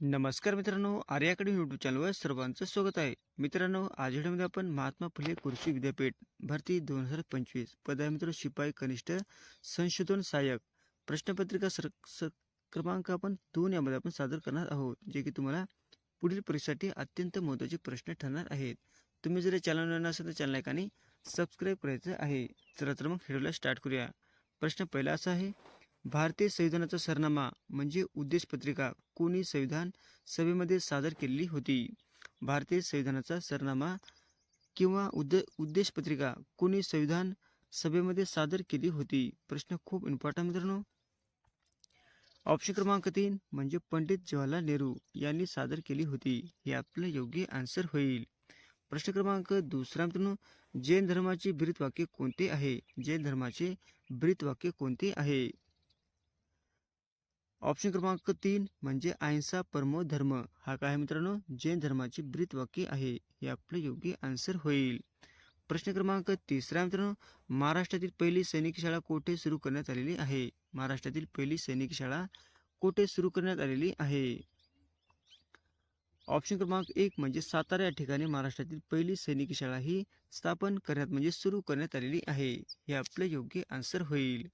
नमस्कार मित्रांनो आर्याकडे यूट्यूब चॅनलवर सर्वांचं स्वागत आहे. मित्रांनो आज व्हिडिओमध्ये आपण महात्मा फुले कृषी विद्यापीठ भरती दोन हजार पंचवीस पदवी मित्र शिपाई कनिष्ठ संशोधन सहाय्यक प्रश्नपत्रिका सर स क्रमांक आपण दोन यामध्ये आपण सादर करणार आहोत जे की तुम्हाला पुढील परीक्षेसाठी अत्यंत महत्त्वाचे प्रश्न ठरणार आहेत. तुम्ही जर चॅनल नसेल असेल तर चॅनल एकाने सबस्क्राईब करायचं आहे. चला तर मग व्हिडिओला स्टार्ट करूया. प्रश्न पहिला असा आहे भारतीय संविधानाचा सरनामा म्हणजे उद्देशपत्रिका कोणी संविधान सभेमध्ये सादर केलेली होती. भारतीय संविधानाचा सरनामा किंवा उद्दे उद्देशपत्रिका कोणी संविधान सभेमध्ये सादर केली होती? प्रश्न खूप इम्पॉर्टंट मित्रांनो. ऑप्शन क्रमांक तीन म्हणजे पंडित जवाहरलाल नेहरू यांनी सादर केली होती. हे आपलं योग्य आन्सर होईल. प्रश्न क्रमांक दुसरा मित्रांनो जैन धर्माचे ब्रीतवाक्य कोणते आहे? जैन धर्माचे ब्रीतवाक्य कोणते आहे? ऑप्शन क्रमांक तीन म्हणजे अहिंसा परमो धर्म हा काय मित्रांनो? जैन धर्माचे ब्रीत वाक्य आहे. हे आपलं योग्य आन्सर होईल. प्रश्न क्रमांक तिसरा मित्रांनो. महाराष्ट्रातील पहिली सैनिक शाळा कोठे सुरू करण्यात आलेली आहे? महाराष्ट्रातील पहिली सैनिक शाळा कोठे सुरू करण्यात आलेली आहे? ऑप्शन क्रमांक एक म्हणजे सातारा या ठिकाणी महाराष्ट्रातील पहिली सैनिक शाळा ही स्थापन करण्यात म्हणजे सुरू करण्यात आलेली आहे. हे आपलं योग्य आन्सर होईल.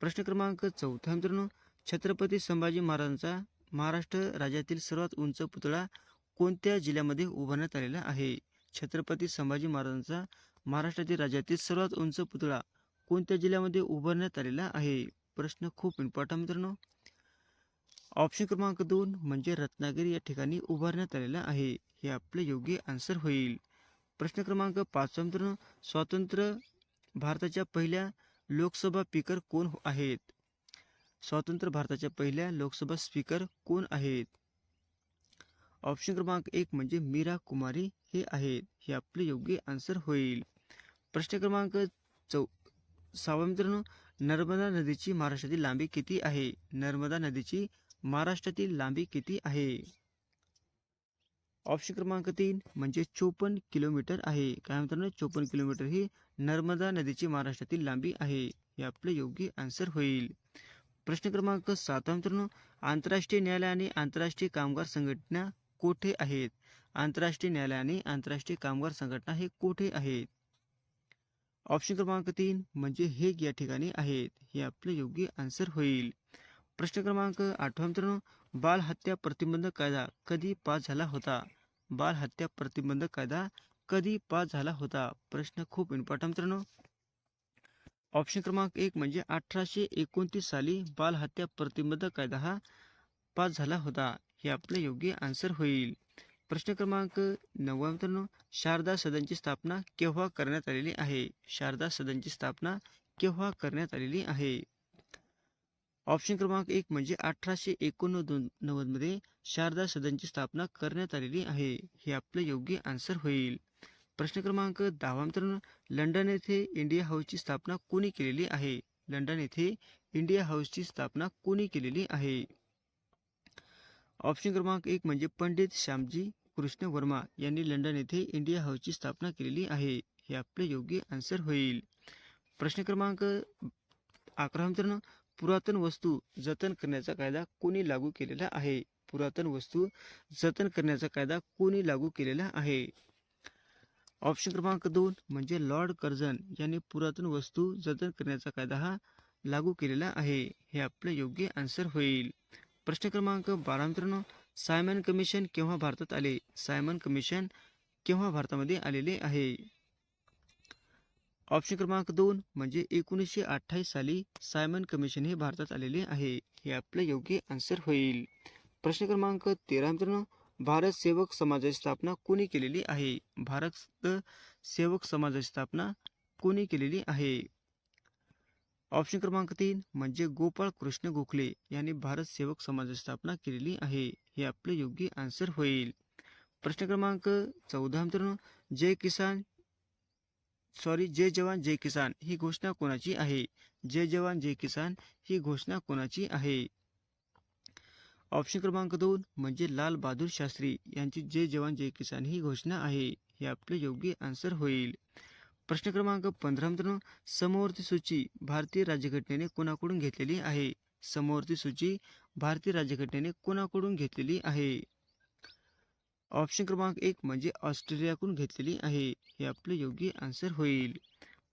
प्रश्न क्रमांक चौथा मित्रांनो. छत्रपती संभाजी महाराजांचा महाराष्ट्र राज्यातील सर्वात उंच पुतळा कोणत्या जिल्ह्यामध्ये उभारण्यात आलेला आहे? छत्रपती संभाजी महाराजांचा महाराष्ट्रातील राज्यातील सर्वात उंच पुतळा कोणत्या जिल्ह्यामध्ये उभारण्यात आलेला आहे? प्रश्न खूप इम्पॉर्टंट मित्रांनो. ऑप्शन क्रमांक दोन म्हणजे रत्नागिरी या ठिकाणी उभारण्यात आलेला आहे. हे आपले योग्य आन्सर होईल. प्रश्न क्रमांक पाचवा मित्रांनो स्वातंत्र्य भारताच्या पहिल्या लोकसभा स्पीकर कोण आहेत? स्वतंत्र भारताच्या पहिल्या लोकसभा स्पीकर कोण आहेत? ऑप्शन क्रमांक एक म्हणजे मीरा कुमारी हे आहेत. हे आपले योग्य आन्सर होईल. प्रश्न क्रमांक चौ सहावा मित्रांनो नर्मदा नदीची महाराष्ट्रातील लांबी किती आहे? नर्मदा नदीची महाराष्ट्रातील लांबी किती आहे? ऑप्शन क्रमांक तीन म्हणजे चोपन्न किलोमीटर आहे. काय मित्रांनो? चोपन्न किलोमीटर ही नर्मदा नदीची महाराष्ट्रातील लांबी आहे. हे आपले योग्य आन्सर होईल. प्रश्न क्रमांक सातवा मित्रांनो आंतरराष्ट्रीय न्यायालय आणि आंतरराष्ट्रीय कामगार संघटना कोठे आहेत? आंतरराष्ट्रीय न्यायालय आणि आंतरराष्ट्रीय कामगार संघटना हे कोठे आहेत? ऑप्शन क्रमांक तीन म्हणजे हेग या ठिकाणी आहेत. हे आपले योग्य आन्सर होईल. प्रश्न क्रमांक आठवा मित्रांनो बाल हत्या प्रतिबंधक कायदा कधी पास झाला होता? बाल हत्या प्रतिबंधक कायदा कधी पास झाला होता? प्रश्न खूप इम्पॉर्टंट मित्रांनो. ऑप्शन क्रमांक एक म्हणजे अठराशे एकोणतीस साली बालहत्या प्रतिबंधक कायदा हा पास झाला होता. हे आपले योग्य आन्सर होईल. प्रश्न क्रमांक नववा मित्रांनो शारदा सदनची स्थापना केव्हा करण्यात आलेली आहे? शारदा सदनची स्थापना केव्हा करण्यात आलेली आहे? ऑप्शन क्रमांक एक म्हणजे अठराशे एकोणनव्वदमध्ये शारदा सदनची स्थापना करण्यात आलेली आहे. हे आपले योग्य आन्सर होईल. प्रश्न क्रमांक दहावा मित्रांनो लंडन येथे इंडिया हाऊसची स्थापना कोणी केलेली आहे? लंडन येथे इंडिया हाऊसची स्थापना कोणी केलेली आहे? ऑप्शन क्रमांक एक म्हणजे पंडित श्यामजी कृष्ण वर्मा यांनी लंडन येथे इंडिया हाऊसची स्थापना केलेली आहे. हे आपले योग्य आन्सर होईल. प्रश्न क्रमांक अकरा मित्रांनो पुरातन वस्तू जतन करण्याचा कायदा कोणी लागू केलेला आहे? पुरातन वस्तू जतन करण्याचा कायदा कोणी लागू केलेला आहे? ऑप्शन क्रमांक दोन म्हणजे लॉर्ड कर्जन यांनी पुरातन वस्तू जतन करण्याचा कायदा हा लागू केलेला आहे. हे आपले योग्य आन्सर होईल. प्रश्न क्रमांक बारा मित्रांनो सायमन कमिशन केव्हा भारतात आले? सायमन कमिशन केव्हा भारतामध्ये आलेले आहे? ऑप्शन क्रमांक दोन म्हणजे एकोणीसशे अठ्ठावीस साली सायमन कमिशन हे भारतात आलेले आहे. हे आपले योग्य आन्सर होईल. प्रश्न क्रमांक तेरा मित्रांनो भारत सेवक समाजाची स्थापना कोणी केलेली आहे? भारत सेवक समाजाची स्थापना कोणी केलेली आहे? ऑप्शन क्रमांक तीन म्हणजे गोपाळ कृष्ण गोखले यांनी भारत सेवक समाजाची स्थापना केलेली आहे. हे आपले योग्य आन्सर होईल. प्रश्न क्रमांक चौदा मित्रांनो जय किसान सॉरी जय जवान जय किसान ही घोषणा कोणाची आहे? जय जवान जय किसान ही घोषणा कोणाची आहे? ऑप्शन क्रमांक दोन म्हणजे लाल बहादूर शास्त्री यांची जय जवान जय किसान ही घोषणा आहे. हे आपले योग्य आन्सर होईल. प्रश्न क्रमांक पंधरा मित्रांनो समवर्ती सूची भारतीय राज्यघटनेने कोणाकडून घेतलेली आहे? समवर्ती सूची भारतीय राज्यघटनेने कोणाकडून घेतलेली आहे? ऑप्शन क्रमांक एक म्हणजे ऑस्ट्रेलियाकडून घेतलेली आहे. हे आपले योग्य आन्सर होईल.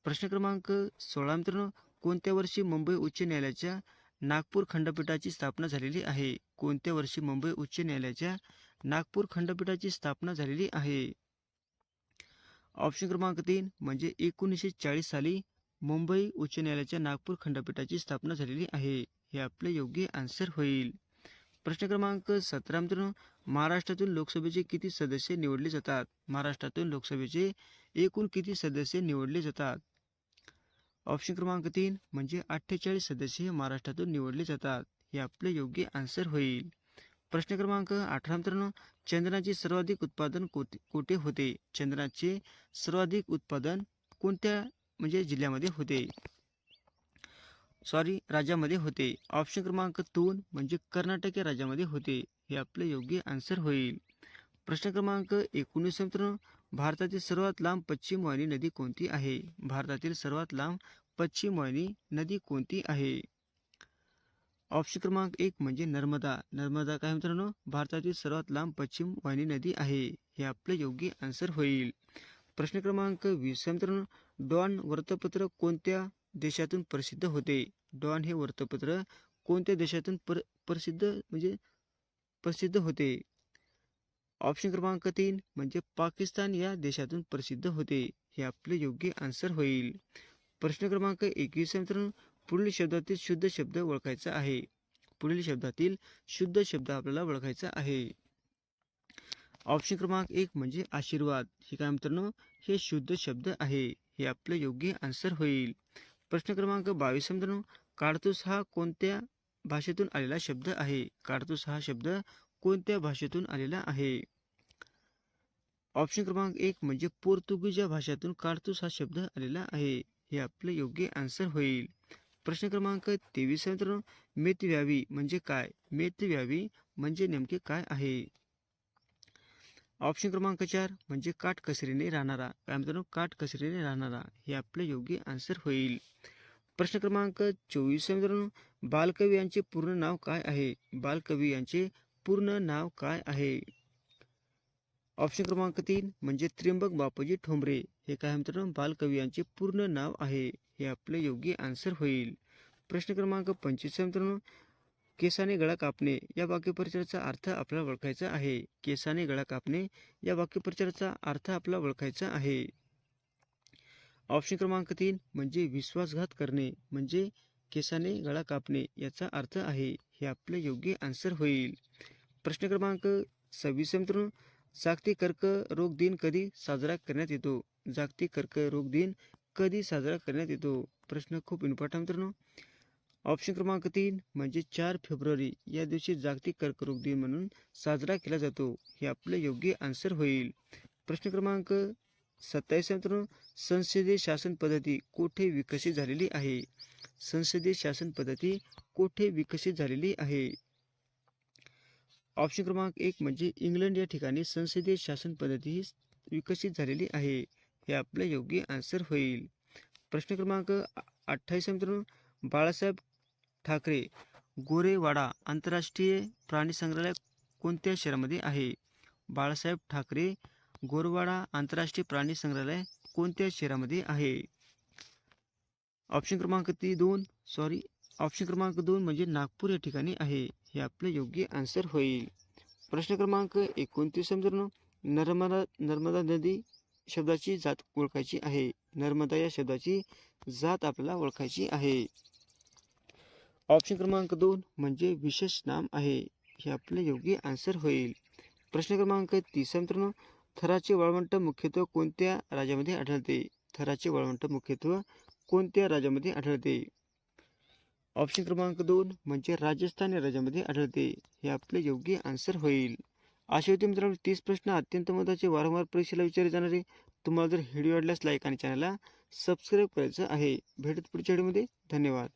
प्रश्न क्रमांक सोळा मित्रांनो कोणत्या वर्षी मुंबई उच्च न्यायालयाच्या नागपूर खंडपीठाची स्थापना झालेली आहे. कोणत्या वर्षी मुंबई उच्च न्यायालयाच्या नागपूर खंडपीठाची स्थापना झालेली आहे? ऑप्शन क्रमांक तीन म्हणजे एकोणीसशे चाळीस साली मुंबई उच्च न्यायालयाच्या नागपूर खंडपीठाची स्थापना झालेली आहे. हे आपले योग्य आन्सर होईल. प्रश्न क्रमांक सतरा मित्रांनो महाराष्ट्रातून लोकसभेचे किती सदस्य निवडले जातात? महाराष्ट्रातून लोकसभेचे एकूण किती सदस्य निवडले जातात? ऑप्शन क्रमांक तीन म्हणजे अठ्ठेचाळीस सदस्य हे महाराष्ट्रातून निवडले जातात. हे आपले योग्य आन्सर होईल. प्रश्न क्रमांक अठरा मित्रांनो चंद्राचे सर्वाधिक उत्पादन कोठे कोठे होते? चंद्राचे सर्वाधिक उत्पादन कोणत्या म्हणजे जिल्ह्यामध्ये होते? सॉरी राज्यामध्ये होते. ऑप्शन क्रमांक दोन म्हणजे कर्नाटक या राज्यामध्ये होते. हे आपले योग्य आन्सर होईल. प्रश्न क्रमांक एकोणीस मित्रांनो भारतातील सर्वात लांब पश्चिम वाहिनी नदी कोणती आहे? भारतातील सर्वात लांब पश्चिम वाहिनी नदी कोणती आहे? ऑप्शन क्रमांक एक म्हणजे नर्मदा. नर्मदा काय मित्रांनो? भारतातील सर्वात लांब पश्चिम वाहिनी नदी आहे. हे आपले योग्य आन्सर होईल. प्रश्न क्रमांक वीस मित्रांनो. डॉन वृत्तपत्र कोणत्या देशातून प्रसिद्ध होते? डॉन हे वृत्तपत्र कोणत्या देशातून पर प्रसिद्ध म्हणजे प्रसिद्ध होते? ऑप्शन क्रमांक तीन म्हणजे पाकिस्तान या देशातून प्रसिद्ध होते. हे आपले योग्य आन्सर होईल. प्रश्न क्रमांक एकवीस मित्रांनो पुढील शब्दातील शुद्ध शब्द ओळखायचा आहे. पुढील शब्दातील शुद्ध शब्द आपल्याला ओळखायचा आहे. ऑप्शन क्रमांक एक म्हणजे आशीर्वाद. हे काय मित्रांनो हे शुद्ध शब्द आहे. हे आपले योग्य आन्सर होईल. प्रश्न क्रमांक बावीस मित्रांनो काडतूस हा कोणत्या भाषेतून आलेला शब्द आहे? काडतूस हा शब्द कोणत्या भाषेतून आलेला आहे? ऑप्शन क्रमांक एक म्हणजे पोर्तुगीज या भाषेतून काडतूस हा शब्द आलेला आहे. हे आपले योग्य आन्सर होईल. प्रश्न क्रमांक तेवीस मित्रांनो. मेत व्यावी म्हणजे काय? मेत व्यावी म्हणजे नेमके काय आहे? ऑप्शन क्रमांक चार म्हणजे काटकसरीने राहणारा. काय मित्रांनो? काटकसरीने राहणारा. हे आपले योग्य आन्सर होईल. प्रश्न क्रमांक चोवीस मित्रांनो. बालकवी यांचे पूर्ण नाव काय आहे? बालकवी यांचे पूर्ण नाव काय आहे? ऑप्शन क्रमांक तीन म्हणजे त्र्यंबक बापूजी ठोंबरे. हे काय मित्रांनो बालकवी यांचे पूर्ण नाव आहे. हे आपले योग्य आन्सर होईल. प्रश्न क्रमांक पंचवीस मित्रांनो. केसाने गळा कापणे. या वाक्यप्रचाराचा अर्थ आपल्याला ओळखायचा आहे. केसाने गळा कापणे. या वाक्यप्रचाराचा अर्थ आपला ओळखायचा आहे. ऑप्शन क्रमांक तीन म्हणजे विश्वासघात करणे. म्हणजे केसाने गळा कापणे याचा अर्थ आहे. हे आपले योग्य आन्सर होईल. प्रश्न क्रमांक सव्वीस मित्रांनो जागतिक कर्क रोग दिन कधी साजरा करण्यात येतो? जागतिक कर्क रोग दिन कधी साजरा करण्यात येतो? प्रश्न खूप इम्पॉर्टंट मित्रांनो. ऑप्शन क्रमांक तीन म्हणजे चार फेब्रुवारी. या दिवशी जागतिक कर्करोग दिन म्हणून साजरा केला जातो. हे आपलं योग्य आन्सर होईल. प्रश्न क्रमांक सत्तावीस मित्रांनो संसदीय शासन पद्धती कोठे विकसित झालेली आहे? संसदीय शासन पद्धती कोठे विकसित झालेली आहे? ऑप्शन क्रमांक एक म्हणजे इंग्लंड या ठिकाणी संसदीय शासन पद्धती ही विकसित झालेली आहे. हे आपले योग्य आन्सर होईल. प्रश्न क्रमांक अठ्ठावीस मित्रांनो. बाळासाहेब ठाकरे गोरेवाडा आंतरराष्ट्रीय प्राणी संग्रहालय कोणत्या शहरामध्ये आहे? बाळासाहेब ठाकरे गोरवाडा आंतरराष्ट्रीय प्राणी संग्रहालय कोणत्या शहरामध्ये आहे? ऑप्शन क्रमांक ती दोन सॉरी ऑप्शन क्रमांक दोन म्हणजे नागपूर या ठिकाणी आहे. हे आपले योग्य आन्सर होईल. प्रश्न क्रमांक एकोणतीस मित्रांनो नर्मदा नर्मदा नदी शब्दाची जात ओळखायची आहे. नर्मदा या शब्दाची जात आपल्याला ओळखायची आहे. ऑप्शन क्रमांक दोन म्हणजे विशेष नाम आहे. हे आपले योग्य आन्सर होईल. प्रश्न क्रमांक तीस मित्रांनो थराचे वाळवंट मुख्यत्वे कोणत्या राज्यामध्ये आढळते? थराचे वाळवंट मुख्यत्वे कोणत्या राज्यामध्ये आढळते? ऑप्शन क्रमांक दोन म्हणजे राजस्थान या राज्यामध्ये आढळते. हे आपले योग्य आन्सर होईल. असे होते मित्रांनो तीस प्रश्न अत्यंत महत्त्वाचे. वारंवार परीक्षेला विचारले जाणारे तुम्हाला जर व्हिडिओ आवडल्यास लाईक आणि चॅनलला सबस्क्राईब करायचं आहे. भेटत पुढच्या व्हिडिओमध्ये धन्यवाद.